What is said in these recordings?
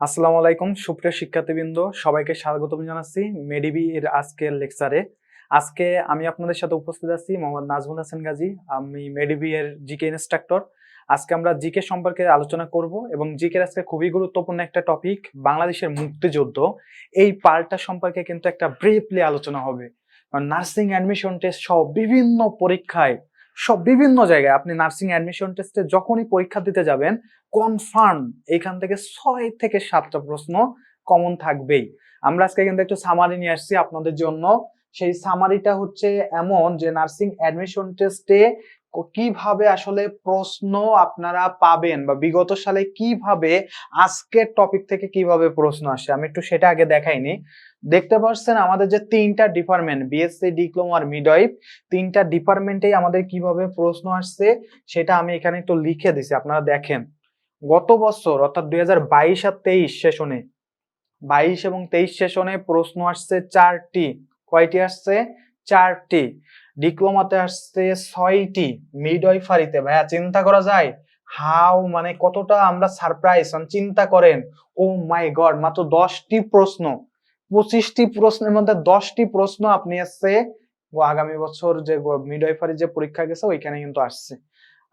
আসসালামু আলাইকুম, সুপ্রিয় শিক্ষার্থীবৃন্দ, সবাইকে স্বাগতম জানাচ্ছি মেডিবি এর আজকের লেকচারে আজকে আমি আপনাদের সাথে উপস্থিত আছি মোহাম্মদ নাজমুল হাসান গাজী, আমি মেডিবি এর জিকে ইনস্ট্রাক্টর আজকে আমরা জিকে সম্পর্কে আলোচনা করব এবং জিকে আজকে খুবই গুরুত্বপূর্ণ একটা টপিক বাংলাদেশের মুক্তিযুদ্ধ। এই পার্টটা সম্পর্কে কিন্তু একটা ব্রিফলি আলোচনা হবে। নার্সিং অ্যাডমিশন টেস্ট সহ বিভিন্ন পরীক্ষায় সব বিভিন্ন জায়গায় আপনি নার্সিং অ্যাডমিশন টেস্টে যখনই পরীক্ষা দিতে যাবেন কনফার্ম এখান থেকে ছয় থেকে সাতটা প্রশ্ন কমন থাকবেই। আমরা আজকে কিন্তু একটু সামারি নিয়ে আসছি আপনাদের জন্য। সেই সামারিটা হচ্ছে এমন যে নার্সিং অ্যাডমিশন টেস্টে কীভাবে আসলে প্রশ্ন আপনারা পাবেন বা বিগত সালে কীভাবে আজকের টপিক থেকে কীভাবে প্রশ্ন আসে, আমি একটু সেটা আগে দেখাইনি। দেখতে পাচ্ছেন আমাদের যে তিনটা ডিপার্টমেন্ট বিএসসি ডিপ্লোমা আর মিডওয়াইফ তিনটা ডিপার্টমেন্টেই আমাদের কীভাবে প্রশ্ন আসছে, সেটা আমি এখানে একটু লিখে দিছি, আপনারা দেখেন। গত বছর, অর্থাৎ দুই হাজার বাইশ আর তেইশ সেশনে, বাইশ এবং তেইশ সেশনে প্রশ্ন আসছে চারটি, কয়টি আসছে? চারটি। ডিপ্লোমাতে আসছে ছয়টি মিডওয়াইফারিতে ভাইয়া, চিন্তা করা যায় হাউ মানে কতটা আমরা সারপ্রাইজ চিন্তা করেন। ও মাই গড মাত্র দশটি প্রশ্ন। পঁচিশটি প্রশ্নের মধ্যে দশটি প্রশ্ন আপনি আসছে আগামী বছর যে মিডওয়াইফারি যে পরীক্ষা গেছে, ওইখানে কিন্তু আসছে।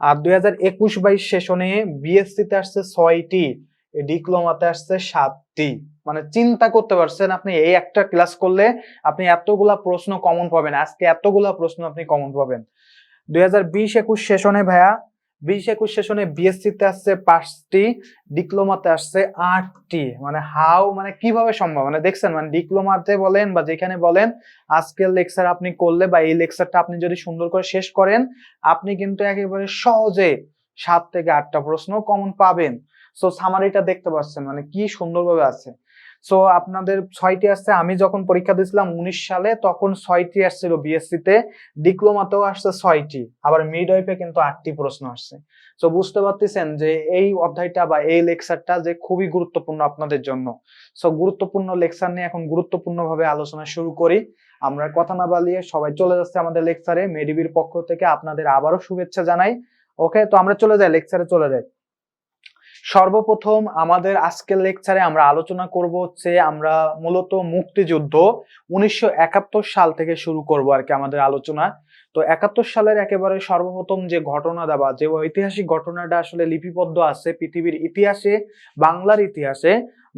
আর দুই হাজার একুশ বাইশ সেশনে বিএসসি তে আসছে ছয়টি। ডিপ্লোমাতে আসছে সাতটি। মানে চিন্তা করতে পারছেন আপনি, এই একটা ক্লাস করলে আপনি এতগুলা প্রশ্ন কমন পাবেন। আজকে এতগুলা প্রশ্ন আপনি কমন পাবেন। দুই হাজার বিশ একুশ সেশনে ভাইয়া, বিশ একুশ সেশনে বিএসসি তে আসছে পাঁচটি, ডিপ্লোমাতে আসছে আটটি। মানে হাউ মানে কীভাবে সম্ভব? মানে দেখছেন মানে ডিপ্লোমাতে বলেন বা যেখানে বলেন, আজকের লেকচার আপনি করলে বা এই লেকচারটা আপনি যদি সুন্দর করে শেষ করেন, আপনি কিন্তু একেবারে সহজে সাত থেকে আটটা প্রশ্ন কমন পাবেন। সো সামারিটা দেখতে পাচ্ছেন মানে কি সুন্দরভাবে আছে। সো আপনাদের ছয়টি আসছে, আমি যখন পরীক্ষা দিয়েছিলাম উনিশ সালে, তখন ছয়টি আসছিল বিএসসি তে ডিপ্লোমাতেও আসছে ছয়টি, আবার মিড ওয়াইফে কিন্তু আটটি প্রশ্ন আসছে। সো বুঝতে পারতেছেন যে এই অধ্যায়টা বা এই লেকচারটা যে খুবই গুরুত্বপূর্ণ আপনাদের জন্য। সো গুরুত্বপূর্ণ লেকচার নিয়ে এখন গুরুত্বপূর্ণ ভাবে আলোচনা শুরু করি। আমরা কথা না বালিয়ে সবাই চলে যাচ্ছে আমাদের লেকচারে মেডিবির পক্ষ থেকে আপনাদের আবারও শুভেচ্ছা জানাই। ওকে তো আমরা চলে যাই, লেকচারে চলে যাই। সর্বপ্রথম আমাদের আজকের লেকচারে আমরা আলোচনা করব হচ্ছে আমরা মূলত মুক্তিযুদ্ধ উনিশশো একাত্তর সাল থেকে শুরু করব আর কি আমাদের আলোচনা। তো একাত্তর সালের একেবারে সর্বপ্রথম যে ঘটনা বা যে ঐতিহাসিক ঘটনাটা আসলে লিপিবদ্ধ আছে পৃথিবীর ইতিহাসে, বাংলার ইতিহাসে,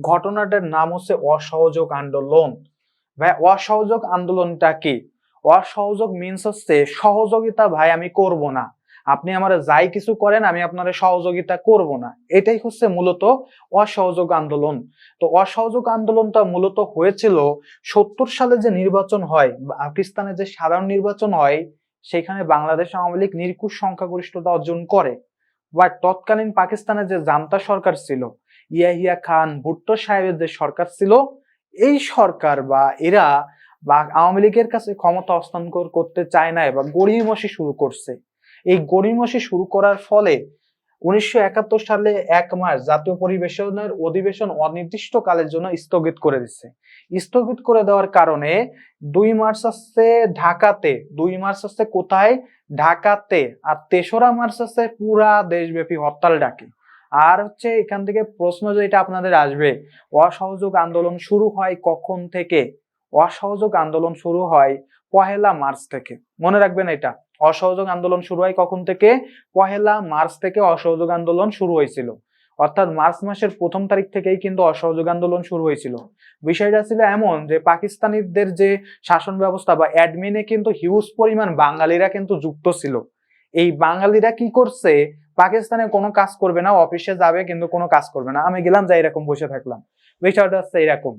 ঘটনাটার নাম হচ্ছে অসহযোগ আন্দোলন। ভাই, অসহযোগ আন্দোলনটা কি? অসহযোগ মিনস হচ্ছে সহযোগিতা ভাই আমি করব না। আপনি আমার যাই কিছু করেন, আমি আপনার সহযোগিতা করব না। এটাই হচ্ছে মূলত অসহযোগ আন্দোলন। তো অসহযোগ আন্দোলনটা মূলত হয়েছিল সত্তর সালে যে নির্বাচন হয় পাকিস্তানে যে সাধারণ নির্বাচন হয়, সেখানে বাংলাদেশ আওয়ামী লীগ নিরকুশ সংখ্যাগরিষ্ঠতা অর্জন করে। বা তৎকালীন পাকিস্তানে যে জান্তা সরকার ছিল, ইয়াহিয়া খান, ভুট্টো সাহেবের যে সরকার ছিল, এই সরকার বা এরা বা আওয়ামী লীগের কাছে ক্ষমতা হস্তান্তর করতে চায় না বা গড়িমসি শুরু করছে। এই গড়িমসি শুরু করার ফলে উনিশশো একাত্তর সালে এক মাস জাতীয় পরিবেশনের অধিবেশন অনির্দিষ্টকালের জন্য স্থগিত করে দিচ্ছে। স্থগিত করে দেওয়ার কারণে দুই মার্চ আসছে ঢাকাতে, দুই মার্চ আসছে কোথায়? ঢাকাতে। আর তেসরা মার্চ আসছে পুরা দেশব্যাপী হরতাল ডাকে। আর হচ্ছে এখান থেকে প্রশ্ন যেটা আপনাদের আসবে, অসহযোগ আন্দোলন শুরু হয় কখন থেকে? অসহযোগ আন্দোলন শুরু হয় পহেলা মার্চ থেকে। মনে রাখবেন এটা, অসহযোগ আন্দোলন শুরু হয় কখন থেকে? পহেলা মার্চ থেকে অসহযোগ আন্দোলন শুরু হয়েছিল। অর্থাৎ মার্চ মাসের প্রথম তারিখ থেকেই কিন্তু অসহযোগ আন্দোলন শুরু হয়েছিল। বিষয়টা ছিল এমন যে, পাকিস্তানিদের যে শাসন ব্যবস্থা বা অ্যাডমিনে কিন্তু হিউজ পরিমাণ বাঙালিরা কিন্তু যুক্ত ছিল। এই বাঙালিরা কি করছে? পাকিস্তানে কোনো কাজ করবে না, অফিসে যাবে কিন্তু কোনো কাজ করবে না। আমি গেলাম, যাই এরকম বসে থাকলাম। বিষয়টা এরকম।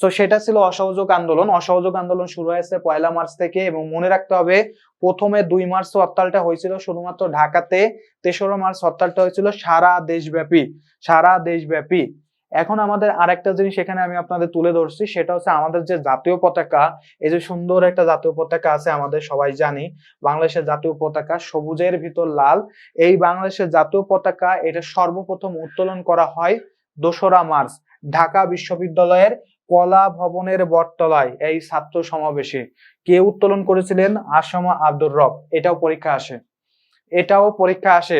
তো সেটা ছিল অসহযোগ আন্দোলন। অসহযোগ আন্দোলন শুরু হয়েছে পয়লা মার্চ থেকে এবং মনে রাখতে হবে, প্রথমে দুই মার্চ হরতালটা হয়েছিল শুধুমাত্র ঢাকাতে, তেসরা মার্চ হরতালটা হয়েছিল সারা দেশব্যাপী সারা দেশব্যাপী। এখন আমাদের আরেকটা জিনিস এখানে আমি আপনাদের তুলে ধরছি, সেটা হচ্ছে আমাদের যে জাতীয় পতাকা, এই যে সুন্দর একটা জাতীয় পতাকা আছে আমাদের সবাই জানি, বাংলাদেশের জাতীয় পতাকা সবুজের ভিতর লাল। এই বাংলাদেশের জাতীয় পতাকা এটা সর্বপ্রথম উত্তোলন করা হয় দোসরা মার্চ। ঢাকা বিশ্ববিদ্যালয়ের কলা ভবনের বটতলায় এই ছাত্র সমাবেশে কে উত্তোলন করেছিলেন? আসামা আব্দুর রব। এটাও পরীক্ষা আসে। এটাও পরীক্ষা আসে।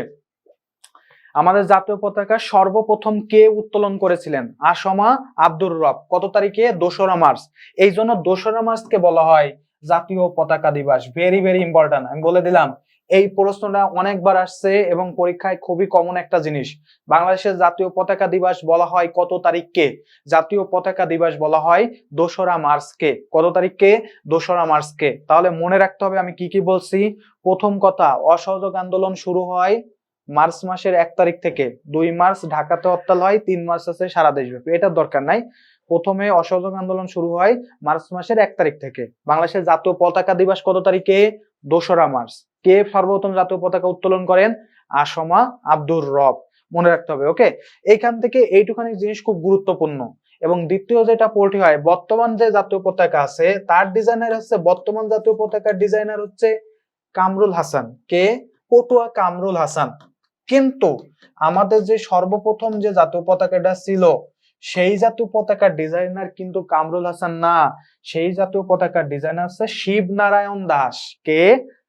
আমাদের জাতীয় পতাকা সর্বপ্রথম কে উত্তোলন করেছিলেন? আসমা আব্দুর রব। কত তারিখে? দোসরা মার্চ। এই জন্য দোসরা মার্চকে বলা হয় জাতীয় পতাকা দিবস। ভেরি ভেরি ইম্পর্টেন্ট আমি বলে দিলাম এই প্রশ্নটা অনেকবার আসছে এবং পরীক্ষায় খুবই কমন একটা জিনিস। বাংলাদেশের জাতীয় পতাকা দিবস বলা হয় কত তারিখকে? জাতীয় পতাকা দিবস বলা হয় দোসরা মার্চকে। কত তারিখকে? দোসরা মার্চকে। তাহলে মনে রাখতে হবে আমি কি কি বলছি। প্রথম কথা, অসহযোগ আন্দোলন শুরু হয় মার্চ মাসের এক তারিখ থেকে। দুই মার্চ ঢাকাতে হরতাল হয়, তিন মার্চ আছে সারা দেশব্যাপী। এটার দরকার নাই। প্রথমে অসহযোগ আন্দোলন শুরু হয় মার্চ মাসের এক তারিখ থেকে। বাংলাদেশের জাতীয় পতাকা দিবস কত তারিখে? দোসরা মার্চ। কে সর্বপ্রথম জাতীয় পতাকা উত্তোলন করেন? আসমা আব্দুর রব। মনে রাখতে হবে, ওকে? এইখান থেকে এইটুখানি জিনিস খুব গুরুত্বপূর্ণ। এবং দ্বিতীয় যেটা পোর্টি হয়, বর্তমান যে জাতীয় পতাকা আছে, তার ডিজাইনার হচ্ছে, বর্তমান জাতীয় পতাকার ডিজাইনার হচ্ছে কামরুল হাসান। কে? পটুয়া কামরুল হাসান। কিন্তু আমাদের যে সর্বপ্রথম যে জাতীয় পতাকাটা ছিল সেই জাতীয় পতাকার ডিজাইনার কিন্তু কামরুল হাসান না। সেই জাতীয় পতাকার ডিজাইনার হচ্ছে শিব নারায়ণ দাস। কে?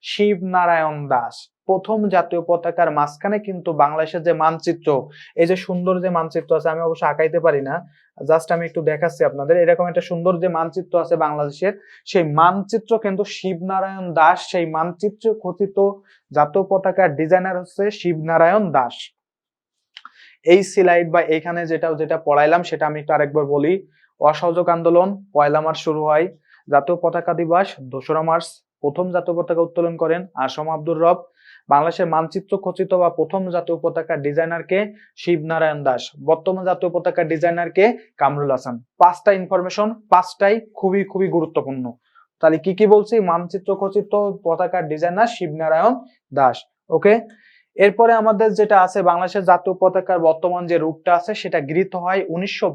শিব নারায়ণ দাস। প্রথম জাতীয় পতাকার মাঝখানে কিন্তু বাংলাদেশের যে মানচিত্র, এই যে সুন্দর যে মানচিত্র আছে, আমি অবশ্য আঁকাইতে পারি না। জাস্ট আমি একটু দেখাচ্ছি আপনাদের। এরকম একটা সুন্দর যে মানচিত্র আছে বাংলাদেশের, সেই মানচিত্র কিন্তু শিবনারায়ণ দাস, সেই মানচিত্র খচিত জাতীয় পতাকার ডিজাইনার হচ্ছে শিবনারায়ণ দাস। এই সিলাইড বা এইখানে যেটা যেটা পড়াইলাম, সেটা আমি একটু আরেকবার বলি। অসহযোগ আন্দোলন, পয়লা মার্চ শুরু হয়। জাতীয় পতাকা দিবস, দোসরা মার্চ, প্রথম জাতীয় পতাকা উত্তোলন করেন আসম আব্দুর রব। বাংলাদেশের মানচিত্র খচিত বা প্রথম জাতীয় পতাকার ডিজাইনারকে শিবনারায়ণ দাস, বর্তমান জাতীয় পতাকার ডিজাইনারকে কামরুল হাসান। পাঁচটা ইনফরমেশন পাঁচটাই খুবই খুবই গুরুত্বপূর্ণ। তাহলে কি কি বলছি? মানচিত্র খচিত পতাকার ডিজাইনার শিবনারায়ণ দাস ওকে এরপরে আমাদের যেটা আছে, বাংলাদেশের জাতীয় পতাকার বর্তমান যে রূপটা আছে, সেটা গৃহীত হয় উনিশশো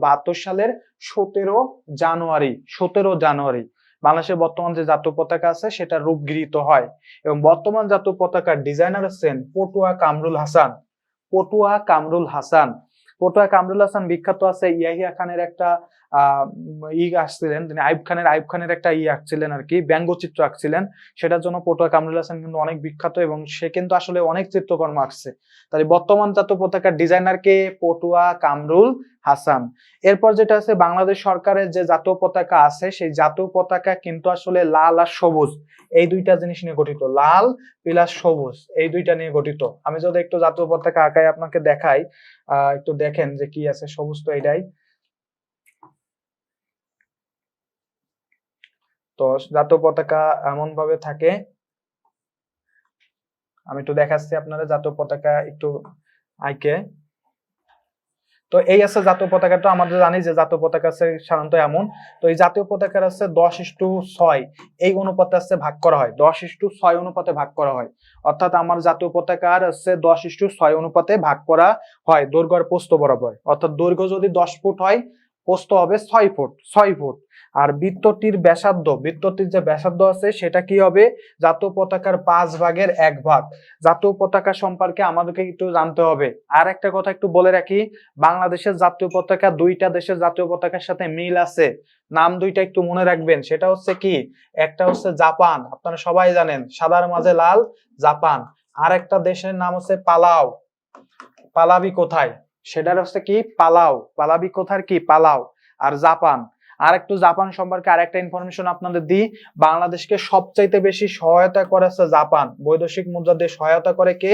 সালের সতেরো জানুয়ারি সতেরো জানুয়ারি। বাংলাদেশের বর্তমান যে জাতীয় পতাকা আছে সেটা রূপ গৃহীত হয়। এবং বর্তমান জাতীয় পতাকার ডিজাইনার হচ্ছেন পটুয়া কামরুল হাসান। পটুয়া কামরুল হাসান। পটুয়া কামরুল হাসান বিখ্যাত আছে ইয়াহিয়া খানের একটা ই আসছিলেন তিনি আইব খানের আইব খানের একটা ই আঁকছিলেন আর কি, ব্যঙ্গচিত্র আঁকছিলেন। সেটার জন্য পটুয়া কামরুল হাসান কিন্তু অনেক বিখ্যাত এবং সে কিন্তু আসলে অনেক চিত্রকর্ম আঁকছে। তাহলে বর্তমান জাতীয় পতাকার ডিজাইনার কে? পটুয়া কামরুল হাসান। এরপর যেটা আছে, বাংলাদেশ সরকারের যে জাতীয় পতাকা আছে, সেই জাতীয় পতাকা কিন্তু আসলে লাল আর সবুজ। এই দুইটা জিনিস নিয়ে গঠিত, লাল প্লাস সবুজ, এই দুইটা নিয়ে গঠিত। আমি যদি একটু জাতীয় পতাকা আঁকাই আপনাকে দেখাই আহ একটু দেখেন যে কি আছে, সবুজ তো এটাই। তো জাতীয় পতাকা এমন ভাবে থাকে। আমি একটু দেখাচ্ছি আপনারা জাতীয় পতাকা একটু আইকে। তো এই আছে জাতীয় পতাকাটা আমাদের জানি যে জাতীয় পতাকা আছে সাধারণত এমন। তো এই জাতীয় পতাকার আছে দশ ইস্টু ছয়। এই অনুপাতে আছে ভাগ করা হয়। দশ ইস্টু ছয় অনুপাতে ভাগ করা হয়। অর্থাৎ আমার জাতীয় পতাকার আছে দশ ইস্টু ছয় অনুপাতে ভাগ করা হয় দৈর্ঘ্য আর প্রস্থ বরাবর। অর্থাৎ দৈর্ঘ্য যদি দশ ফুট হয় পোস্ত হবে ছয় ফুট ছয় ফুট। আর বৃত্তটির ব্যাসার্ধ, বৃত্তটির যে ব্যাসার্ধ আছে সেটা কি হবে? জাতীয় পতাকার পাঁচ ভাগের এক ভাগ। জাতীয় পতাকা সম্পর্কে আমাদেরকে একটু জানতে হবে। আর একটা কথা একটু বলে রাখি, বাংলাদেশের জাতীয় পতাকা, দুইটা দেশের জাতীয় পতাকার সাথে মিল আছে। নাম দুইটা একটু মনে রাখবেন, সেটা হচ্ছে কি? একটা হচ্ছে জাপান, আপনারা সবাই জানেন, সাদার মাঝে লাল, জাপান। আর একটা দেশের নাম হচ্ছে পালাও। পালাবি কোথায়? সেটার হচ্ছে কি? পালাও। পালাবি কোথার কি? পালাও। আর জাপান। আর একটু জাপান সম্পর্কে আর একটা ইনফরমেশন আপনাদের দিই। বাংলাদেশকে সবচাইতে বেশি সহায়তা করে জাপান। বৈদেশিক মুদ্রা দিয়ে সহায়তা করে কে?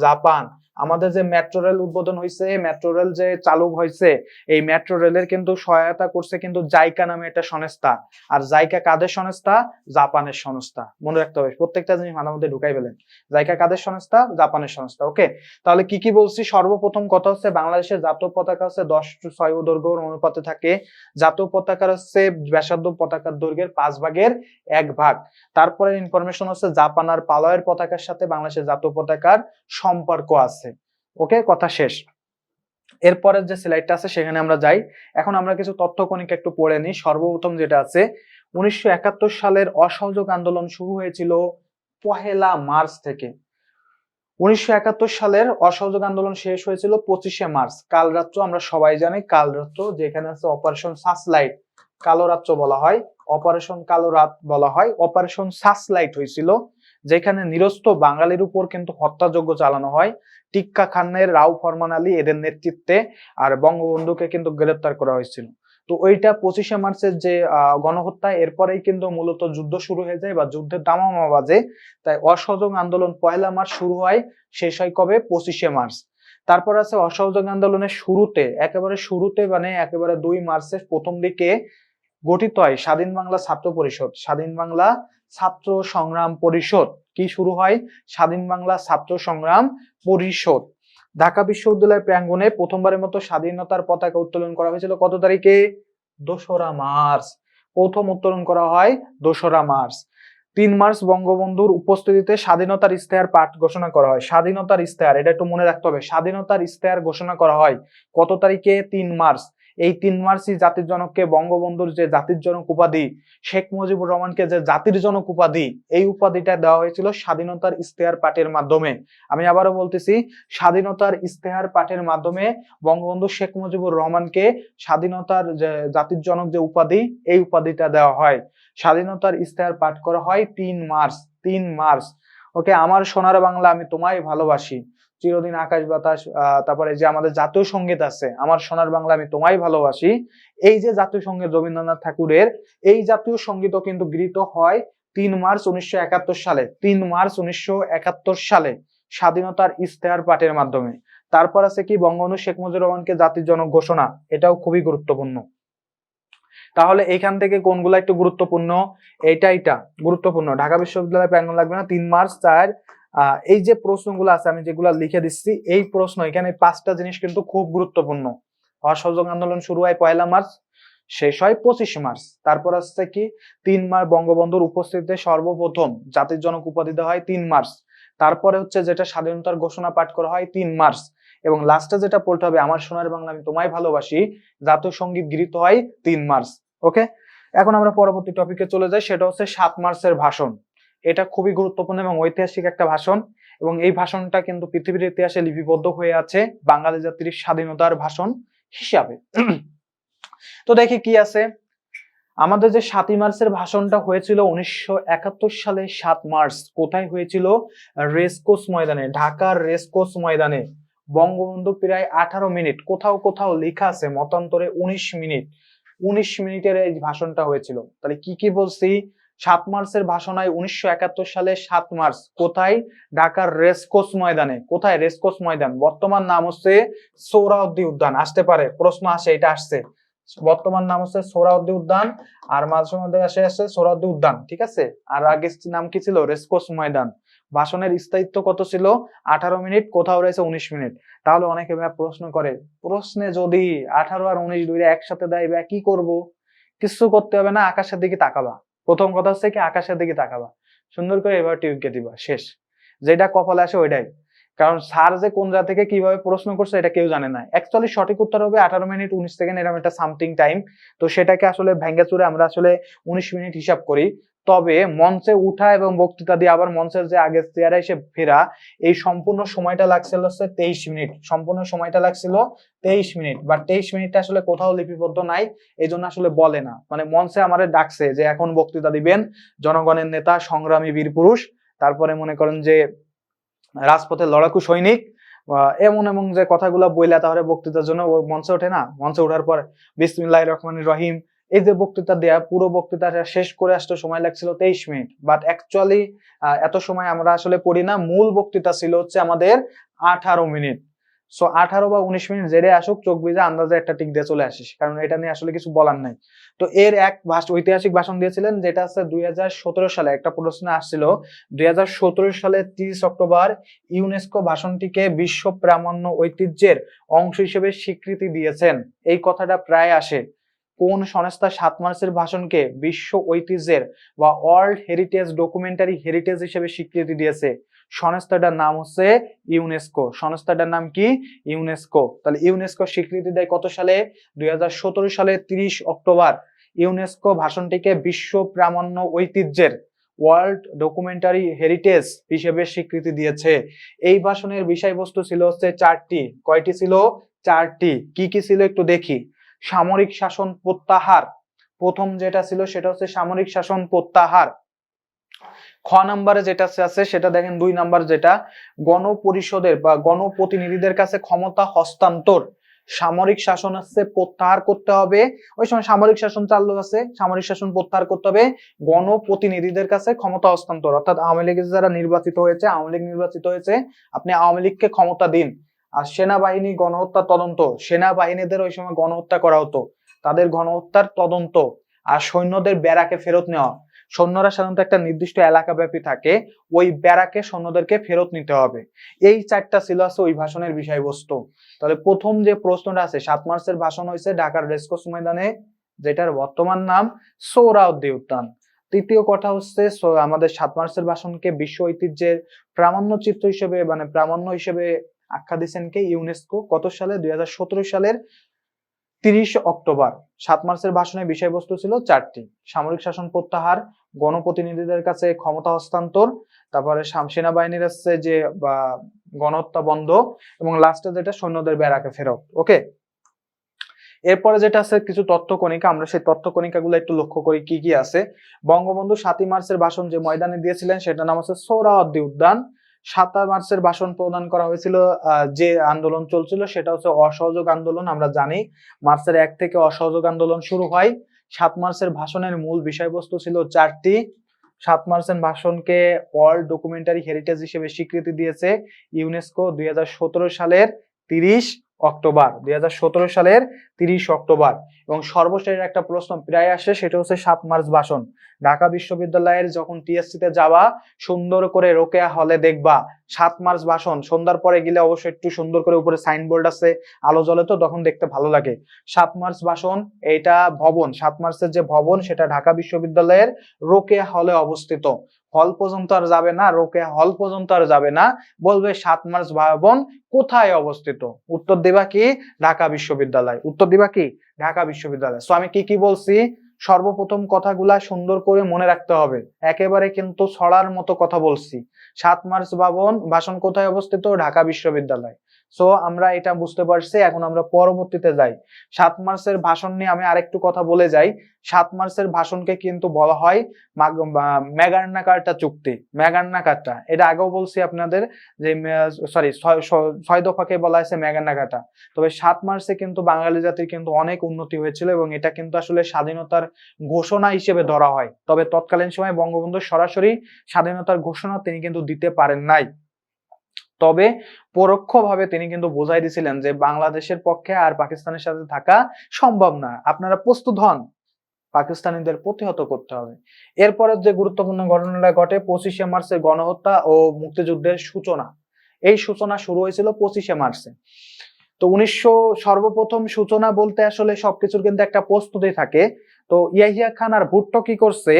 জাপান। আমাদের যে মেট্রো রেল উদ্বোধন হয়েছে মেট্রো রেল যে চালু হয়েছে এই মেট্রো রেলের কিন্তু সহায়তা করছে কিন্তু জাইকা নামে একটা সংস্থা। আর জাইকা কাদের সংস্থা? জাপানের সংস্থা। মনে রাখতে হবে, প্রত্যেকটা জিনিস মাথার মধ্যে ঢুকাই ফেলেন। জাইকা কাদের সংস্থা? জাপানের সংস্থা ওকে তাহলে কি কি বলছি? সর্বপ্রথম কথা হচ্ছে বাংলাদেশের জাতীয় পতাকা হচ্ছে দশ ছয় দৈর্ঘ্য অনুপাতে থাকে। জাতীয় পতাকার হচ্ছে ব্যাসার্ধ পতাকার দৈর্ঘ্যের পাঁচ ভাগের এক ভাগ। তারপরে ইনফরমেশন হচ্ছে জাপান আর পালয়ের পতাকার সাথে বাংলাদেশের জাতীয় পতাকার সম্পর্ক আছে। ওকে, কথা শেষ। এরপরের যে স্লাইডটা আছে, সেখানে আমরা যাই। এখন আমরা কিছু তথ্য কণিকা একটু পড়ে নিই। সর্বপ্রথম যেটা আছে, উনিশশো একাত্তর সালের অসহযোগ আন্দোলন শুরু হয়েছিল পহেলা মার্চ থেকে। উনিশশো একাত্তর সালের অসহযোগ আন্দোলন শেষ হয়েছিল পঁচিশে মার্চ। কাল রাত্র আমরা সবাই জানি, কাল রাত্র যেখানে আছে অপারেশন সাসলাইট কালো রাত্র বলা হয়। অপারেশন কালো রাত বলা হয়। অপারেশন সাসলাইট হয়েছিল যেখানে নিরস্ত বাঙালির উপর কিন্তু হত্যাযজ্ঞ চালানো হয়। টিক্কা খানের রাও ফরমান আলী এদের নেতৃত্বে আর বঙ্গবন্ধুকে কিন্তু গ্রেপ্তার করা হয়েছিল। তো ওইটা পঁচিশে মার্চের যে গণহত্যা, এরপরেই কিন্তু মূলত যুদ্ধ শুরু হয়ে যায় বা যুদ্ধের দামামা বাজে। তাই অসহযোগ আন্দোলন পয়লা মার্চ শুরু হয়, শেষ হয় কবে? পঁচিশে মার্চ। তারপর আছে অসহযোগ আন্দোলনের শুরুতে, একেবারে শুরুতে মানে একেবারে দুই মার্চের প্রথম দিকে গঠিত হয় স্বাধীন বাংলা ছাত্র পরিষদ। স্বাধীন বাংলা ছাত্র সংগ্রাম পরিষদ। কি শুরু হয়? স্বাধীন বাংলা ছাত্র সংগ্রাম পরিষদ। ঢাকা বিশ্ববিদ্যালয় প্রাঙ্গণে প্রথমবারের মতো স্বাধীনতার পতাকা উত্তোলন করা হয়েছিল কত তারিখে? দোসরা মার্চ। প্রথম উত্তোলন করা হয় দোসরা মার্চ। তিন মার্চ বঙ্গবন্ধুর উপস্থিতিতে স্বাধীনতার ইস্তেহার পাঠ ঘোষণা করা হয়। স্বাধীনতার ইস্তেহার, এটা একটু মনে রাখতে হবে। স্বাধীনতার ইস্তেহার ঘোষণা করা হয় কত তারিখে? তিন মার্চ। এই তিন মার্চই জাতির জনককে বঙ্গবন্ধুর যে জাতির জনক উপাধি, শেখ মুজিবুর রহমানকে যে জাতির জনক উপাধি, এই উপাধিটা দেওয়া হয়েছিল স্বাধীনতার ইস্তেহার পাঠের মাধ্যমে। আমি আবারও বলতেছি, স্বাধীনতার ইস্তেহার পাঠের মাধ্যমে বঙ্গবন্ধু শেখ মুজিবুর রহমানকে স্বাধীনতার যে জাতির জনক যে উপাধি, এই উপাধিটা দেওয়া হয়। স্বাধীনতার ইস্তেহার পাঠ করা হয় তিন মার্চ তিন মার্চ। ওকে, আমার সোনার বাংলা আমি তোমায় ভালোবাসি। চিরদিন আকাশ বাতাস তারপরে যে আমাদের জাতীয় সংগীত আছে, আমার সোনার বাংলা আমি তোমায় ভালোবাসি, এই যে জাতীয় সংগীত রবীন্দ্রনাথ ঠাকুরের, এই জাতীয় সঙ্গীতও কিন্তু গৃহীত হয় তিন মার্চ উনিশশো একাত্তর সালে, তিন মার্চ উনিশশো একাত্তর সালে, স্বাধীনতার ইস্তেহার পাঠের মাধ্যমে। তারপর আছে কি, বঙ্গবন্ধু শেখ মুজিবুর রহমানকে জাতির জনক ঘোষণা, এটাও খুবই গুরুত্বপূর্ণ। তাহলে এখান থেকে কোনগুলো একটু গুরুত্বপূর্ণ? এটা এটা গুরুত্বপূর্ণ। ঢাকা বিশ্ববিদ্যালয় প্যাঙ্গন লাগবে না, তিন মার্চ চার এই যে প্রশ্নগুলো আছে, আমি যেগুলো লিখে দিচ্ছি, এই প্রশ্ন এখানে পাঁচটা জিনিস কিন্তু খুব গুরুত্বপূর্ণ। অসহযোগ আন্দোলন শুরু হয় পয়লা মার্চ, শেষ হয় পঁচিশ মার্চ। তারপর আসছে কি? তিন মার্চ বঙ্গবন্ধুর উপস্থিতিতে সর্বপ্রথম জাতির জনক উপাধি দেওয়া হয় তিন মার্চ। তারপরে হচ্ছে যেটা স্বাধীনতার ঘোষণা পাঠ করা হয় তিন মার্চ। এবং লাস্টে যেটা পড়তে হবে, আমার সোনার বাংলা আমি তোমায় ভালোবাসি, জাতীয় সংগীত গৃহীত হয় তিন মার্চ। ওকে এখন আমরা পরবর্তী টপিকে চলে যাই, সেটা হচ্ছে সাত মার্চের ভাষণ। এটা খুবই গুরুত্বপূর্ণ এবং ঐতিহাসিক একটা ভাষণ। এবং এই ভাষণটা কিন্তু পৃথিবীর ইতিহাসে লিপিবদ্ধ হয়ে আছে বাঙালি জাতির স্বাধীনতার ভাষণ হিসাবে। তো দেখি কি আছে। আমাদের যে সাতই মার্চের ভাষণটা হয়েছিল উনিশশো একাত্তর সালে সাত মার্চ, কোথায় হয়েছিল? রেসকোস ময়দানে, ঢাকার রেসকোস ময়দানে। বঙ্গবন্ধু প্রায় আঠারো মিনিট, কোথাও কোথাও লেখা আছে মতান্তরে উনিশ মিনিট, উনিশ মিনিটের এই ভাষণটা হয়েছিল। তাহলে কি কি বলছি? সাত মার্চের ভাষণ হয় উনিশশো একাত্তর সালে সাত মার্চ। কোথায়? ঢাকার রেসকোস ময়দানে। কোথায়? রেসকোস ময়দান। বর্তমান নাম হচ্ছে সৌরাউদ্দি উদ্যান। আসতে পারে, প্রশ্ন আসে, এটা আসছে। বর্তমান নাম হচ্ছে সোহরাওয়ার্দী উদ্যান আর মাঝে মধ্যে আসে আসছে সোহরাওয়ার্দী উদ্যান, ঠিক আছে? আর আগে নাম কি ছিল? রেসকোস ময়দান। ভাষণের স্থায়িত্ব কত ছিল? আঠারো মিনিট, কোথাও রয়েছে উনিশ মিনিট। তাহলে অনেকে ভাই প্রশ্ন করে, প্রশ্নে যদি আঠারো আর উনিশ দুইটা একসাথে দেয় ভাই, কি করব? কিছু করতে হবে না, আকাশের দিকে তাকাবা। প্রথম কথা হচ্ছে কি, আকাশের দিকে তাকাবা। সুন্দর করে এবার টিউবকে দিবা, শেষ। যেটা কপালে আসে ওইটাই। কারণ স্যার যে কোন জায়গা থেকে কীভাবে প্রশ্ন করছে, এটা কেউ জানে না। অ্যাকচুয়ালি সঠিক উত্তর হবে আঠারো মিনিট, উনিশ সেকেন্ড, এরকম একটা সামথিং টাইম তো সেটাকে আসলে ভেঙ্গে চুরে আমরা আসলে উনিশ মিনিট হিসাব করি। তবে মঞ্চে উঠা এবং বক্তৃতা দিয়ে আবার মঞ্চের যে আগের চেয়ারে এসে ফেরা, এই সম্পূর্ণ সময়টা লাগছিল হচ্ছে তেইশ মিনিট। সম্পূর্ণ সময়টা লাগছিল তেইশ মিনিট। বা তেইশ মিনিটটা আসলে কোথাও লিপিবদ্ধ নাই এই জন্য আসলে বলে না। মানে মঞ্চে আমাদের ডাকছে যে, এখন বক্তৃতা দিবেন জনগণের নেতা, সংগ্রামী বীর পুরুষ, তারপরে মনে করেন যে রাজপথে লড়াকু সৈনিক এমন এমন যে কথাগুলো বইলা তাহলে বক্তৃতার জন্য মঞ্চে ওঠে না? মঞ্চে ওঠার পর বিসমিল্লাহ রহমান রহিম এই যে বক্তৃতা দেয়া, পুরো বক্তৃতাটা শেষ করে আসতে সময় লাগছিল তেইশ মিনিট। বাট অ্যাকচুয়ালি এত সময় আমরা আসলে পড়ি না। মূল বক্তৃতা ছিল হচ্ছে আমাদের আঠারো মিনিট। সো আঠারো বা উনিশ মিনিট জেরে আসুক, চোখ বিজে আন্দাজে একটা টিক দিয়ে চলে আসিস। কারণ এটা নিয়ে আসলে কিছু বলার নাই। তো এর এক ঐতিহাসিক ভাষণ দিয়েছিলেন, যেটা আছে দুই হাজার সতেরো সালে। একটা প্রশ্ন আসছিল, দুই সালে তিরিশ অক্টোবর ইউনেস্কো ভাষণটিকে বিশ্ব প্রামাণ্য ঐতিহ্যের অংশ হিসেবে স্বীকৃতি দিয়েছেন। এই কথাটা প্রায় আসে। কোন সংস্থা সাত মার্চের ভাষণকে বিশ্ব ঐতিহ্যের বা ওয়ার্ল্ড হেরিটেজ ডকুমেন্টারি হেরিটেজ হিসেবে স্বীকৃতি দিয়েছে। সংস্থাটার নাম হচ্ছে ইউনেস্কো। সংস্থাটার নাম কি? ইউনেস্কো। তাহলে ইউনেস্কো স্বীকৃতি দেয় কত সালে? দুই সালে তিরিশ অক্টোবর। ইউনেস্কো ভাষণটিকে বিশ্ব প্রামাণ্য ঐতিহ্যের ওয়ার্ল্ড ডকুমেন্টারি হেরিটেজ হিসেবে স্বীকৃতি দিয়েছে। এই ভাষণের বিষয়বস্তু ছিল হচ্ছে চারটি। কয়টি ছিল? চারটি। কি কি ছিল একটু দেখি। সামরিক শাসন প্রত্যাহার। প্রথম যেটা ছিল সেটা হচ্ছে সামরিক শাসন প্রত্যাহার। খ নাম্বারে যেটা আছে, সেটা দেখেন দুই নাম্বার যেটা, গণপরিষদের বা গণপ্রতিনিধিদের কাছে ক্ষমতা হস্তান্তর। সামরিক শাসন আছে, প্রত্যাহার করতে হবে। ওই সময় সামরিক শাসন চালু আছে, সামরিক শাসন প্রত্যাহার করতে হবে। গণপ্রতিনিধিদের কাছে ক্ষমতা হস্তান্তর। অর্থাৎ আওয়ামী লীগের যারা নির্বাচিত হয়েছে, আওয়ামী লীগ নির্বাচিত হয়েছে, আপনি আওয়ামী লীগকে ক্ষমতা দিন। আর সেনাবাহিনী গণহত্যা তদন্ত। সেনাবাহিনীদের ওই সময় গণহত্যা করা হতো। তাদের গণহত্যার তদন্ত আর সৈন্যদের ব্যারাকে ফেরত নেওয়া। সৈন্যরা সাধারণত একটা নির্দিষ্ট এলাকা ব্যাপী থাকে। ওই ব্যারাকে সৈন্যদেরকে ফেরত নিতে হবে। এই চারটা ছিল আছে ওই ভাষণের বিষয়বস্তু। তাহলে প্রথম যে প্রশ্নটা আছে, সাত মার্চের ভাষণ হয়েছে ঢাকার রেসকোর্স ময়দানে, যেটার বর্তমান নাম সৌরাউদ্দি উদ্যান তৃতীয় কথা হচ্ছে আমাদের সাত মার্চের ভাষণকে বিশ্ব ঐতিহ্যের প্রামাণ্য চিত্র হিসেবে মানে প্রামাণ্য হিসেবে আখ্যা দিচ্ছেন কে? ইউনেস্কো। কত সালে? দুই হাজার সতেরো সালের তিরিশ অক্টোবর। সাত মার্চের ভাষণের বিষয়বস্তু ছিল চারটি। সামরিক শাসন প্রত্যাহার, গণপ্রতিনিধিদের কাছে ক্ষমতা হস্তান্তর, তারপরে সেনাবাহিনীর আছে যে গণহত্যা বন্ধ, এবং লাস্টে যেটা সৈন্যদের বেড়াকে ফেরত। ওকে এরপরে যেটা আছে, কিছু তথ্য কণিকা আমরা সেই তথ্য কণিকাগুলো একটু লক্ষ্য করি, কি কি আছে। বঙ্গবন্ধু সাতই মার্চের ভাষণ যে ময়দানে দিয়েছিলেন, সেটার নাম হচ্ছে সৌরাওয়ার্দী উদ্যান সাতাশ মার্চের ভাষণ প্রদান করা হয়েছিল যে আন্দোলন চলছিল সেটা হচ্ছে অসহযোগ আন্দোলন, আমরা জানি। মার্চের এক থেকে অসহযোগ আন্দোলন শুরু হয়। সাত মার্চের ভাষণের মূল বিষয়বস্তু ছিল চারটি। সাত মার্চের ভাষণকে ওয়ার্ল্ড ডকুমেন্টারি হেরিটেজ হিসেবে স্বীকৃতি দিয়েছে ইউনেস্কো দুই হাজার সতেরো সালের তিরিশ। অক্টোবর, দুই হাজার সতেরো সালের তিরিশ অক্টোবর। এবং সর্বশেষ একটা প্রশ্ন প্রায় আসে, সেটা হচ্ছে সাত মার্চ ভাষণ। ঢাকা বিশ্ববিদ্যালয়ের যখন টিএসসি তে যাওয়া সুন্দর করে রোকেয়া হলে দেখবা, সাত মার্চ ভাষণ, সন্ধ্যার পরে গেলে অবশ্যই একটু সুন্দর করে উপরে সাইনবোর্ড আছে, আলো জ্বলে তো তখন দেখতে ভালো লাগে। সাত মার্চ ভাষণ এটা ভবন, সাত মার্চের যে ভবন, সেটা ঢাকা বিশ্ববিদ্যালয়ের রোকেয়া হলে অবস্থিত। হল পর্যন্ত আর যাবে না রোকেয়া হল পর্যন্ত আর যাবে না। বলবে সাত মার্চ ভবন কোথায় অবস্থিত? উত্তর দিবা কি? ঢাকা বিশ্ববিদ্যালয়। উত্তর দিবা কি? ঢাকা বিশ্ববিদ্যালয়। সো আমি কি কি বলছি? সর্বপ্রথম কথাগুলা সুন্দর করে মনে রাখতে হবে। একেবারে কিন্তু ছড়ার মতো কথা বলছি। সাত মার্চ ভবন, ভাষণ কোথায় অবস্থিত? ঢাকা বিশ্ববিদ্যালয়। সো আমরা এটা বুঝতে পারছি, এখন আমরা পরবর্তীতে যাই। সাত মার্চের ভাষণ নিয়ে আমি আরেকটু কথা বলে যাই। সাত মার্চের ভাষণকে কিন্তু বলা হয় ম্যাগান্না কার্টা চুক্তি ম্যাগান্না কার্টা এটা আগেও বলছি আপনাদের যে সরি ছয় দফাকে বলা হয়েছে ম্যাগান্না কার্টা তবে সাত মার্চে কিন্তু বাঙালি জাতির কিন্তু অনেক উন্নতি হয়েছিল এবং এটা কিন্তু আসলে স্বাধীনতার ঘোষণা হিসেবে ধরা হয়। তবে তৎকালীন সময় বঙ্গবন্ধু সরাসরি স্বাধীনতার ঘোষণা তিনি কিন্তু দিতে পারেন নাই। তবে পরোক্ষভাবে তিনি কিন্তু বোঝাই দিছিলেন যে বাংলাদেশের পক্ষে আর পাকিস্তানের সাথে থাকা সম্ভব না। আপনারা প্রস্তুত হন। পাকিস্তানিদের প্রতিহত করতে হবে। এরপরে যে গুরুত্বপূর্ণ ঘটনাটা ঘটে, পঁচিশে মার্চের গণহত্যা ও মুক্তিযুদ্ধের সূচনা। এই সূচনা শুরু হয়েছিল পঁচিশে মার্চে। তো উনিশশো সর্বপ্রথম সূচনা বলতে আসলে সবকিছুর কিন্তু একটা প্রস্তুতি থাকে। তো ইয়াহিয়া খান আর ভুট্টো কি করছে?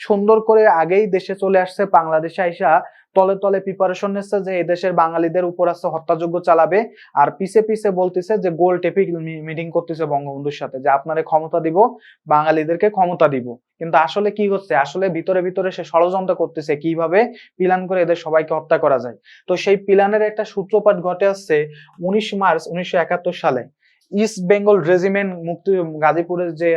সুন্দর করে আগেই দেশে চলে আসছে, বাংলাদেশে আইসা তলে তলে প্রিপারেশন নিচ্ছে যে এদেশের বাঙালিদের উপর আছে হত্যাযোগ্য চালাবে। আর পিছে পিছে বলতেছে যে গোল টেপি মিটিং করতেছে বঙ্গবন্ধুর সাথে যে আপনারে ক্ষমতা দিব, বাঙালিদেরকে ক্ষমতা দিব। কিন্তু আসলে কি হচ্ছে? আসলে ভিতরে ভিতরে সে ষড়যন্ত্র করতেছে কীভাবে? প্ল্যান করে এদের সবাইকে হত্যা করা যায়। তো সেই প্ল্যানের একটা সূত্রপাত ঘটে আসছে উনিশ মার্চ উনিশশো একাত্তর সালে। ইস্ট বেঙ্গল রেজিমেন্ট মুক্তি, গাজীপুরের যে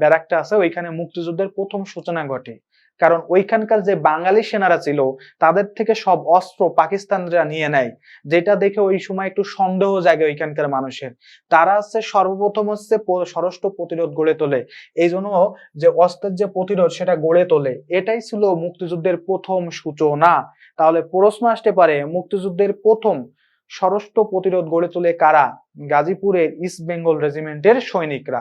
ব্যারাকটা আছে, ওইখানে মুক্তিযুদ্ধের প্রথম সূচনা ঘটে। কারণ ওইখানকার যে বাঙালি সেনারা ছিল, তাদের থেকে সব অস্ত্র পাকিস্তানরা নিয়ে নেয়, যেটা দেখে ওই সময় একটু সন্দেহ জাগে ওইখানকার মানুষের। তারা হচ্ছে সর্বপ্রথম হচ্ছে স্বরাষ্ট্র প্রতিরোধ গড়ে তোলে। এই জন্য যে অস্ত্রের যে প্রতিরোধ সেটা গড়ে তোলে। এটাই ছিল মুক্তিযুদ্ধের প্রথম সূচনা। তাহলে প্রশ্ন আসতে পারে, মুক্তিযুদ্ধের প্রথম স্বরাষ্ট্র প্রতিরোধ গড়ে তোলে কারা? গাজীপুরের ইস্ট বেঙ্গল রেজিমেন্টের সৈনিকরা।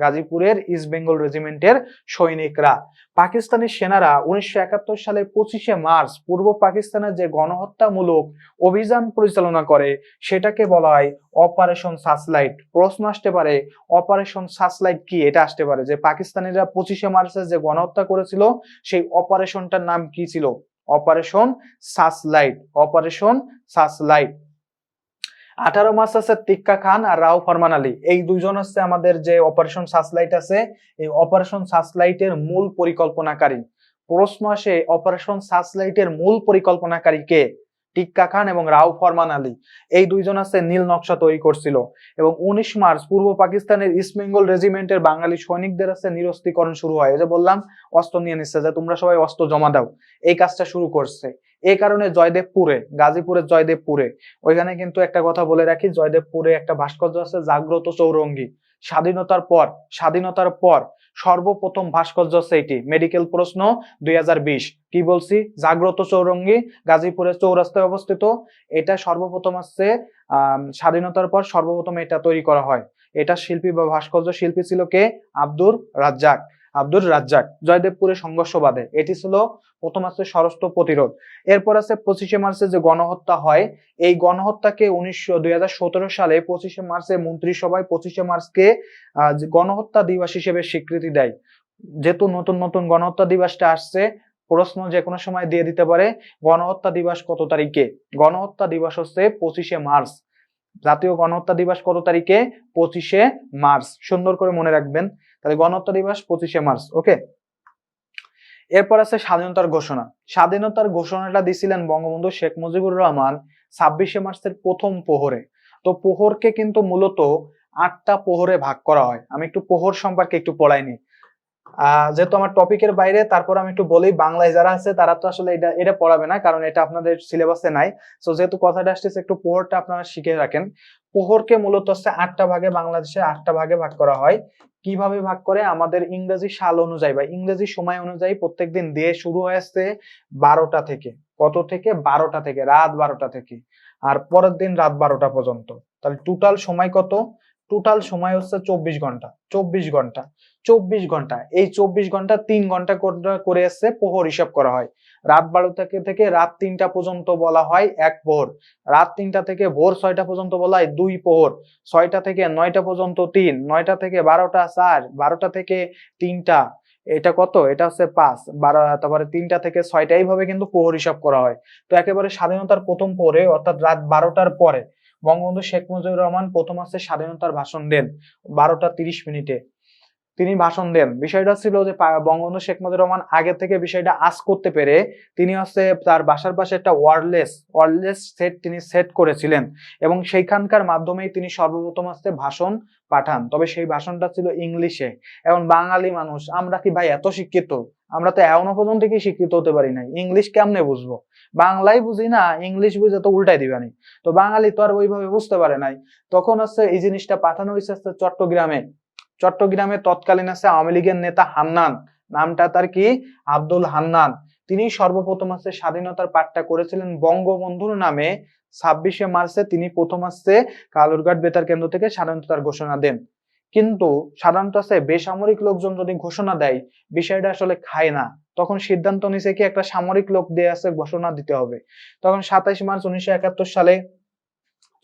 গাজীপুরের ইস্ট বেঙ্গল রেজিমেন্টের সৈনিকরা। পাকিস্তানি সেনারা উনিশশো একাত্তর সালে পঁচিশে মার্চ পূর্ব পাকিস্তানের যে গণহত্যামূলক অভিযান পরিচালনা করে, সেটাকে বলা হয় অপারেশন সাসলাইট প্রশ্ন আসতে পারে অপারেশন সাসলাইট কি? এটা আসতে পারে যে পাকিস্তানিরা পঁচিশে মার্চে যে গণহত্যা করেছিল, সেই অপারেশনটার নাম কি ছিল? অপারেশন সাসলাইট অপারেশন সাসলাইট আঠারো মাস আছে তিক্কা খান আর রাও ফরমান আলী। এই দুজন হচ্ছে আমাদের যে অপারেশন সাসলাইট আছে, এই অপারেশন সাসলাইটের মূল পরিকল্পনাকারী। প্রশ্ন আসে অপারেশন সাসলাইটের মূল পরিকল্পনাকারী কে? টিক্কা খান এবং রাও ফরমান আলী। এই দুইজন আছে নীল নকশা তৈরি করছিল এবং উনিশ মার্চ পূর্ব পাকিস্তানের ইস্ট বেঙ্গল রেজিমেন্টের বাঙালি সৈনিকদের আছে নিরস্ত্রীকরণ শুরু হয়। যে বললাম, অস্ত্র নিয়ে নিচ্ছে, যে তোমরা সবাই অস্ত্র জমা দাও। এই কাজটা শুরু করছে। এই কারণে জয়দেবপুরে গাজীপুরের জয়দেবপুরে। ওইখানে কিন্তু একটা কথা বলে রাখি, জয়দেবপুরে একটা ভাস্কর্য আছে, জাগ্রত চৌরঙ্গী। স্বাধীনতার পর স্বাধীনতার পর সর্বপ্রথম ভাস্কর্য এটি, মেডিকেল প্রশ্ন দুই হাজার বিশ। কি বলছি? জাগ্রত চৌরঙ্গী, গাজীপুরের চৌরাস্তায় অবস্থিত। এটা সর্বপ্রথম আসছে স্বাধীনতার পর সর্বপ্রথম এটা তৈরি করা হয়। এটা শিল্পী বা ভাস্কর্য শিল্পী ছিল কে? আব্দুর রাজ্জাক। আব্দুর রাজ্জাক জয়দেবপুরে সংঘর্ষ বাঁধে। এটি ছিল প্রথম আছে স্বরাষ্ট্র প্রতিরোধ। এরপর আছে পঁচিশে মার্চে যে গণহত্যা হয়, এই গণহত্যাকে উনিশশো, দুই সালে পঁচিশে মার্চে মন্ত্রিসভায় পঁচিশে মার্চকে গণহত্যা দিবস হিসেবে স্বীকৃতি দেয়। যেহেতু নতুন নতুন গণহত্যা দিবসটা আসছে, প্রশ্ন যে কোনো সময় দিয়ে দিতে পারে, গণহত্যা দিবস কত তারিখে? গণহত্যা দিবস হচ্ছে পঁচিশে মার্চ। জাতীয় গণহত্যা দিবস কত তারিখে? পঁচিশে মার্চ। সুন্দর করে মনে রাখবেন। তাহলে গণহত্যা দিবস পঁচিশে মার্চ ওকে এরপর আছে স্বাধীনতার ঘোষণা। স্বাধীনতার ঘোষণাটা দিছিলেন বঙ্গবন্ধু শেখ মুজিবুর রহমান ছাব্বিশে মার্চের প্রথম পোহরে। তো পোহরকে কিন্তু মূলত আটটা পোহরে ভাগ করা হয়। আমি একটু পোহর সম্পর্কে একটু পড়াইনি যেহেতু আমার টপিকের বাইরে, তারপর আমি একটু বলি, বাংলায় যারা আছে, তারা তো আসলে এটা এটা পড়াবে না, কারণ এটা আপনাদের সিলেবাসে নাই। তো যেহেতু কথাটা আসতেছে, একটু প্রহরটা আপনারা শিখে রাখেন। পোহরকে মূলত হচ্ছে আটটা ভাগে বাংলাদেশে আটটা ভাগে ভাগ করা হয়। কীভাবে ভাগ করে? আমাদের ইংরেজি সাল অনুযায়ী বা ইংরেজি সময় অনুযায়ী প্রত্যেকদিন দিয়ে শুরু হয়েছে বারোটা থেকে। কত থেকে? বারোটা থেকে, রাত বারোটা থেকে। আর পরের দিন রাত বারোটা পর্যন্ত। তাহলে টোটাল সময় কত? টোটাল সময় হচ্ছে চব্বিশ ঘণ্টা চব্বিশ ঘণ্টা। চব্বিশ ঘণ্টা। এই চব্বিশ ঘণ্টা তিন ঘণ্টা করে- এসছে প্রহর হিসাব করা হয়। রাত বারো থেকে রাত তিনটা পর্যন্ত বলা হয় এক প্রহর রাত তিনটা থেকে ভোর ছয়টা পর্যন্ত বলা হয় দুই পোহর। ছয়টা থেকে নয়টা পর্যন্ত তিন, নয়টা থেকে বারোটা চার, বারোটা থেকে তিনটা। এটা কত? এটা হচ্ছে পাঁচ। বারো, তারপরে তিনটা থেকে ছয়টা, এইভাবে কিন্তু পোহর হিসাব করা হয়। তো একেবারে স্বাধীনতার প্রথম প্রহরে অর্থাৎ রাত বারোটার পরে, বঙ্গবন্ধু শেখ মুজিবুর রহমান প্রথম আছে স্বাধীনতার ভাষণ দেন, বারোটা তিরিশ মিনিটে। তিনি ভাষণ দেন। বিষয়টা ছিল যে বঙ্গবন্ধু শেখ মুজিবুর রহমান আগে থেকে বিষয়টা আজ করতে পেরে তিনি হচ্ছে তার বাসার পাশে একটা ওয়ারলেস ওয়ারলেস সেট তিনি সেট করেছিলেন এবং সেইখানকার মাধ্যমেই তিনি সর্বপ্রথম হচ্ছে ভাষণ পাঠান। তবে সেই ভাষণটা ছিল ইংলিশে। এবং বাঙালি মানুষ, আমরা কি ভাই এত শিক্ষিত? আমরা তো এখনও পর্যন্ত কি শিক্ষিত হতে পারি নাই? ইংলিশ কেমনে বুঝব? বাংলাই বুঝি না, ইংলিশ বুঝে তো উল্টাই দিবানি তো বাঙালি তো আর ওইভাবে বুঝতে পারে নাই। তখন হচ্ছে এই জিনিসটা পাঠানো হয়েছে চট্টগ্রামে। চট্টগ্রামে তৎকালীন আছে আওয়ামী লীগের নেতা হান্নান। নামটা তার কি? আব্দুল হান্নান। তিনি সর্বপ্রথম আছে স্বাধীনতার পাঠটা করেছিলেন বঙ্গবন্ধুর নামে। ছাব্বিশে মার্চে তিনি প্রথম আসছে কালুরঘাট বেতার কেন্দ্র থেকে স্বাধীনতার ঘোষণা দেন। কিন্তু সাধারণত আছে বেসামরিক লোকজন যদি ঘোষণা দেয়, বিষয়টা আসলে খায় না। তখন সিদ্ধান্ত নিছে কি একটা সামরিক লোক দিয়ে আছে ঘোষণা দিতে হবে। তখন সাতাইশ মার্চ উনিশশো একাত্তর সালে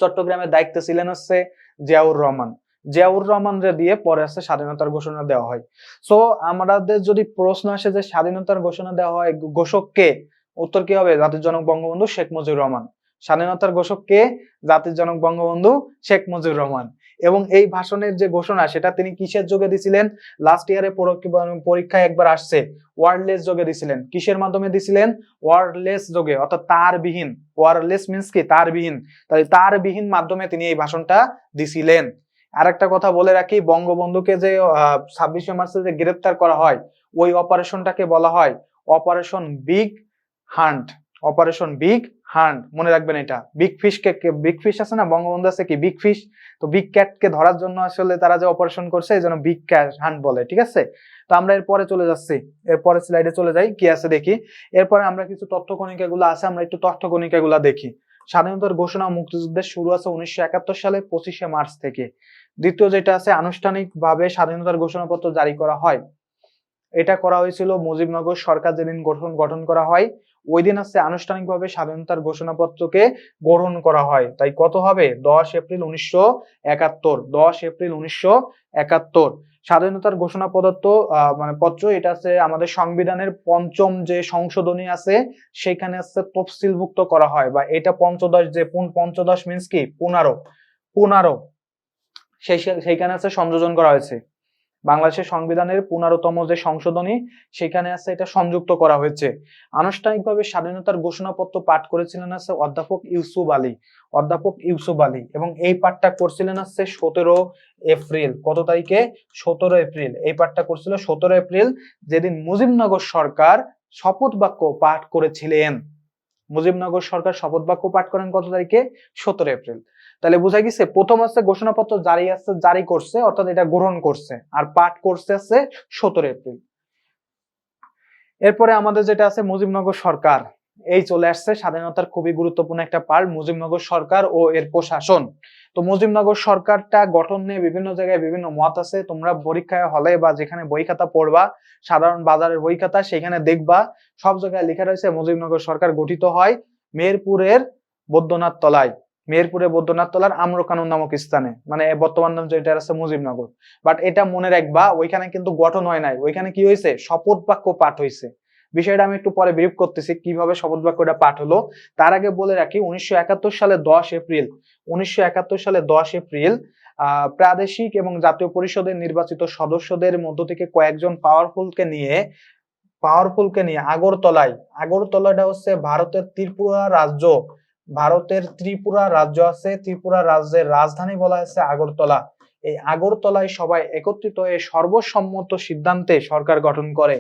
চট্টগ্রামের দায়িত্বে ছিলেন হচ্ছে জিয়াউর রহমান। জিয়াউর রহমানরে দিয়ে পরে আছে স্বাধীনতার ঘোষণা দেওয়া হয়। সো আমাদের যদি প্রশ্ন আসে যে স্বাধীনতার ঘোষণা দেওয়া হয় ঘোষক কে? উত্তর কি হবে? জাতির জনক বঙ্গবন্ধু শেখ মুজিবুর রহমান। স্বাধীনতার ঘোষক কে? জাতির জনক বঙ্গবন্ধু শেখ মুজিবুর রহমান। এবং এই ভাষণের যে ঘোষণা, সেটা তিনি কিসের যোগে দিছিলেন? লাস্ট ইয়ারে পরীক্ষায় একবার আসছে। ওয়ারলেস যোগে দিছিলেন। কিসের মাধ্যমে দিছিলেন? ওয়ারলেস যোগে, অর্থাৎ তারবিহীন। ওয়ারলেস মিন্স কি? তারবিহীন। তাই তারবিহীন মাধ্যমে তিনি এই ভাষণটা দিছিলেন। আরেকটা কথা বলে রাখি, বঙ্গবন্ধুকে যে ছাব্বিশে মার্চে যে গ্রেপ্তার করা হয়, ওই অপারেশনটাকে বলা হয় operation big hunt. Operation big hunt, মনে রাখবেন এটা। বিগ ফিশ কে, বিগ ফিশ আছে না, বঙ্গবন্ধু আছে কি? Big fish. তো বিগ ক্যাট কে ধরার জন্য আসলে তারা যে অপারেশন করছে, এই জন্য বিগ ক্যাট হান্ট বলে, ঠিক আছে? তো আমরা এরপরে চলে যাচ্ছি। এরপরে স্লাইডে চলে যাই, কি আছে দেখি? এরপরে আমরা কিছু তথ্য কণিকা গুলো আছে, আমরা একটু তথ্য কণিকা গুলা দেখি। স্বাধীনতার ঘোষণা মুক্তিযুদ্ধের শুরু আছে উনিশশো একাত্তর সালে পঁচিশে মার্চ থেকে। দ্বিতীয় যেটা আছে, আনুষ্ঠানিকভাবে স্বাধীনতার ঘোষণাপত্র জারি করা হয়। এটা করা হয়েছিল মুজিবনগর সরকার যেদিন গঠন গঠন করা হয় ওই দিন আছে আনুষ্ঠানিকভাবে স্বাধীনতার ঘোষণাপত্রকে গ্রহণ করা হয়। তাই কত হবে? দশ এপ্রিল উনিশশো একাত্তর। দশ এপ্রিল উনিশশো একাত্তর। স্বাধীনতার ঘোষণা প্রদত্ত মানে পত্র, এটা আছে আমাদের সংবিধানের পঞ্চম যে সংশোধনী আছে, সেখানে আছে তফসিলভুক্ত করা হয় বা এটা পঞ্চদশ যে, পুন- পঞ্চদশ মিন্স কি? পনেরো। পনেরো। সেই সেইখানে আছে সংযোজন করা হয়েছে। বাংলাদেশের সংবিধানের পনেরোতম যে সংশোধনী, সেখানে আছে এটা সংযুক্ত করা হয়েছে। আনুষ্ঠানিকভাবে স্বাধীনতার ঘোষণাপত্র পাঠ করেছিলেন আছে অধ্যাপক ইউসুফ আলী। অধ্যাপক ইউসুফ আলী এবং এই পাঠটা করছিলেন আছে সতেরো এপ্রিল। কত তারিখে? সতেরো এপ্রিল। এই পাঠটা করছিল সতেরো এপ্রিল যেদিন মুজিবনগর সরকার শপথ বাক্য পাঠ করেছিলেন। মুজিবনগর সরকার শপথ বাক্য পাঠ করেন কত তারিখে? সতেরো এপ্রিল। তাহলে বোঝা গেছে, প্রথম আছে ঘোষণাপত্র জারি আছে, জারি করছে, অর্থাৎ এটা গ্রহণ করছে, আর পাঠ করছে আছে সতেরো এপ্রিল। এরপরে আমাদের যেটা আছে, মুজিবনগর সরকার, এই চলে আসছে, স্বাধীনতার খুবই গুরুত্বপূর্ণ একটা পার্ট, মুজিবনগর সরকার ও এর প্রশাসন। তো মুজিবনগর সরকারটা গঠন নিয়ে বিভিন্ন জায়গায় বিভিন্ন মত আছে, তোমরা পরীক্ষায় হলে বা যেখানে বই খাতা পড়বা, সাধারণ বাজারের বই খাতা, সেখানে দেখবা, সব জায়গায় লেখা রয়েছে মুজিবনগর সরকার গঠিত হয় মেরপুরের বৈদ্যনাথ তলায়। মেহেরপুরে বৈদ্যনাথ তলার আম্রকানন নামক স্থানে। মানে বর্তমান নাম যেটা আছে মুজিবনগর। বাট এটা মনে রাখবা, ওইখানে কিন্তু গঠন হয় নাই। ওইখানে কি হয়েছে? শপথ বাক্য পাঠ হয়েছে। বিষয়টা আমি একটু পরে ব্রিফ করতেছি, কীভাবে শপথ বাক্যটা পাঠ হলো। তার আগে বলে রাখি, উনিশশো সালে দশ এপ্রিল, উনিশশো একাত্তর সালে দশ এপ্রিল প্রাদেশিক এবং জাতীয় পরিষদের নির্বাচিত সদস্যদের মধ্য থেকে কয়েকজন পাওয়ারফুলকে নিয়ে পাওয়ারফুলকে নিয়ে আগরতলায়, আগরতলাটা হচ্ছে ভারতের ত্রিপুরা রাজ্য ভারতের ত্রিপুরা রাজ্য আছে, ত্রিপুরা রাজ্যের রাজধানী বলা হয়েছে আগরতলা। এই আগরতলায় সবাই একত্রিত হয়ে সর্বসম্মত সিদ্ধান্তে সরকার গঠন করে।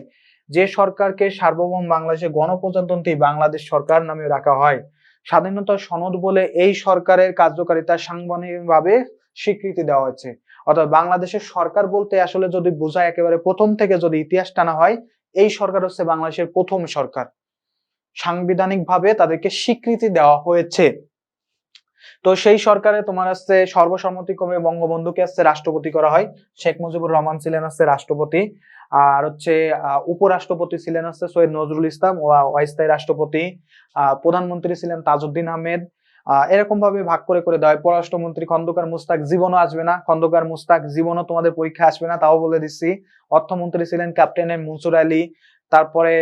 যে সরকারকে সার্বভৌম বাংলাদেশের গণপ্রজাতন্ত্রী বাংলাদেশ সরকার নামে রাখা হয়, স্বাধীনতা সনদ বলে এই সরকারের কার্যকারিতা সাংবিধানিকভাবে স্বীকৃতি দেওয়া হয়েছে। অর্থাৎ বাংলাদেশের সরকার বলতে আসলে যদি বোঝায় একেবারে প্রথম থেকে যদি ইতিহাস টানা হয়, এই সরকার হচ্ছে বাংলাদেশের প্রথম সরকার। সাংবিধানিকভাবে তাদেরকে স্বীকৃতি দেওয়া হয়েছে। তো সেই সরকারে তোমার আসছে সর্বসম্মতিক্রমে বঙ্গবন্ধুকে আসছে রাষ্ট্রপতি করা হয়। শেখ মুজিবুর রহমান ছিলেন আসছে রাষ্ট্রপতি। আর হচ্ছে উপরাষ্ট্রপতি ছিলেন হচ্ছে সৈয়দ নজরুল ইসলাম অস্থায়ী রাষ্ট্রপতি। প্রধানমন্ত্রী ছিলেন তাজউদ্দিন আহমেদ। আহ, এরকম ভাবে ভাগ করে করে দেওয়া হয়। পররাষ্ট্রমন্ত্রী খন্দকার মুস্তাক জীবনও আসবে না। খন্দকার মুস্তাক জীবনও তোমাদের পরীক্ষা আসবে না তাও বলে দিচ্ছি। অর্থমন্ত্রী ছিলেন ক্যাপ্টেন এম মনসুর আলী। তারপরে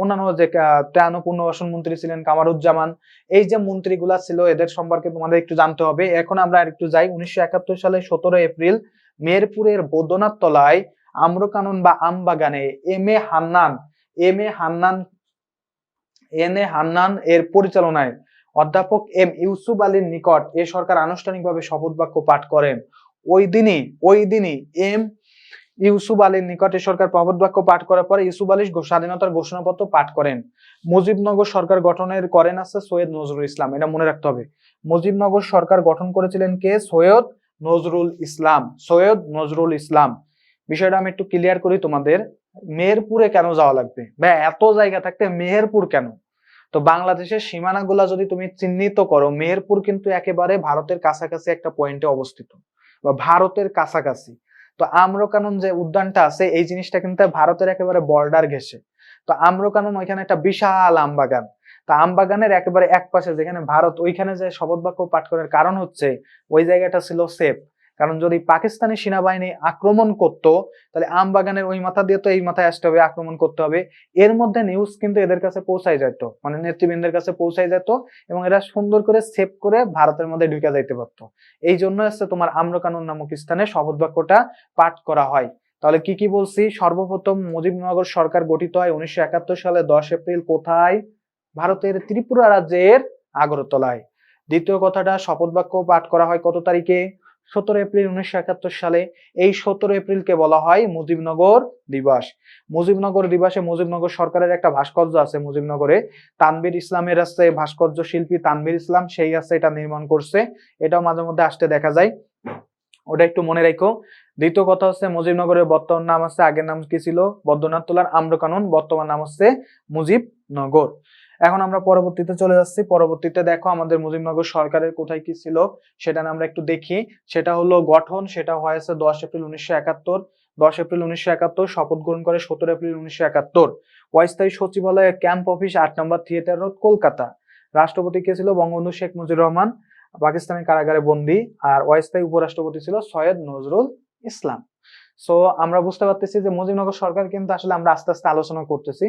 অন্যান্য যে ত্রাণ ও পুনর্বাসন মন্ত্রী ছিলেন কামারুজ্জামান, এই যে মন্ত্রীগুলা ছিল, এদের সম্পর্কে তোমাদের একটু জানতে হবে। এখন আমরা আরেকটু যাই। উনিশশো একাত্তর সালে সতেরো এপ্রিল মেরপুরের বৈদ্যনাথ তলায় আম্রকানন বা আমবাগানে M A Hannan, M A Hannan, N A Hannan এর পরিচালনায় অধ্যাপক এম ইউসুফ আলীর নিকট এ সরকার আনুষ্ঠানিকভাবে শপথ বাক্য পাঠ করেন। ওই দিনই ওই দিনই এম ইউসুফ আলীর নিকটে সরকার শপথ বাক্য পাঠ করার পরে ইউসুফ আলী স্বাধীনতার ঘোষণাপত্র পাঠ করেন। মুজিবনগর সরকার গঠনের করেন আছে সৈয়দ নজরুল ইসলাম, এটা মনে রাখতে হবে। মুজিবনগর সরকার গঠন করেছিলেন কে? সৈয়দ নজরুল ইসলাম, সৈয়দ নজরুল ইসলাম। বিষয়টা আমি একটু ক্লিয়ার করি তোমাদের। মেহেরপুরে কেন যাওয়া লাগবে? বা এত জায়গা থাকতে মেহেরপুর কেন? তো বাংলাদেশের সীমানাগুলা যদি তুমি চিহ্নিত করো, মেহেরপুর কিন্তু একেবারে ভারতের কাছাকাছি একটা পয়েন্টে অবস্থিত, বা ভারতের কাছাকাছি। তো আম্রকানন যে উদ্যানটা আছে, এই জিনিসটা কিন্তু ভারতের একেবারে বর্ডার ঘেসে তো আম্রকানন ওইখানে একটা বিশাল আম বাগান তা আম বাগানের একেবারে এক পাশে যেখানে ভারত, ওইখানে যে শপথ বাক্য পাঠ করার কারণ হচ্ছে, ওই জায়গাটা ছিল সেফ কারণ যদি পাকিস্তানি সেনাবাহিনী আক্রমণ করত, তাহলে আম বাগানের ওই মাথা দিয়ে তো এই মাথায় আসতে হবে, আক্রমণ করতে হবে। এর মধ্যে নিউজ কিন্তু এদের কাছে পৌঁছাই যেত মানে নেতৃবৃন্দের কাছে পৌঁছাই যেত এবং এরা সুন্দর করে সেভ করে ভারতের মধ্যে ঢুকে যাইতে পারতো। এই জন্য হচ্ছে তোমার আম্রকানুন নামক স্থানে শপথ বাক্যটা পাঠ করা হয়। তাহলে কি কি বলছি? সর্বপ্রথম মুজিবনগর সরকার গঠিত হয় উনিশশো একাত্তর সালে দশ এপ্রিল কোথায়? ভারতের ত্রিপুরা রাজ্যের আগরতলায়। দ্বিতীয় কথাটা শপথ বাক্য পাঠ করা হয় কত তারিখে? সতেরো এপ্রিল উনিশশো একাত্তর সালে এই সতেরো এপ্রিলকে বলা হয় মুজিবনগর দিবস। মুজিবনগর দিবসে মুজিবনগর সরকারের একটা ভাস্কর্য আছে মুজিবনগরে। তানবীর ইসলামের আছে ভাস্কর্য শিল্পী তানবীর ইসলাম, সেই আছে এটা নির্মাণ করছে। এটাও মাঝে মধ্যে আসতে দেখা যায়। ওটা একটু মনে রাখো। দ্বিতীয় কথা হচ্ছে মুজিবনগরের বর্তমান নাম আছে, আগের নাম কি ছিল? বদ্রনাথ তোলার আম্রকানন, বর্তমান নাম হচ্ছে মুজিবনগর। এখন আমরা পরবর্তীতে চলে যাচ্ছি। পরবর্তীতে দেখো আমাদের মুজিবনগর সরকারের কোথায় কি ছিল, সেটা আমরা একটু দেখি। সেটা হলো গঠন, সেটা হয়েছে দশ এপ্রিল উনিশশো একাত্তর। দশ এপ্রিল উনিশশো একাত্তর, শপথ গ্রহণ করে সতেরো এপ্রিল উনিশশো একাত্তর। অস্থায়ী সচিবালয় ক্যাম্প অফিস আট নম্বর থিয়েটার রোড, কলকাতা। রাষ্ট্রপতি কে ছিল? বঙ্গবন্ধু শেখ মুজিবুর রহমান, পাকিস্তানের কারাগারে বন্দী। আর অস্থায়ী উপরাষ্ট্রপতি ছিল সৈয়দ নজরুল ইসলাম। সো আমরা বুঝতে পারতেছি যে মুজিবনগর সরকার কিন্তু আসলে আমরা আস্তে আস্তে আলোচনা করতেছি।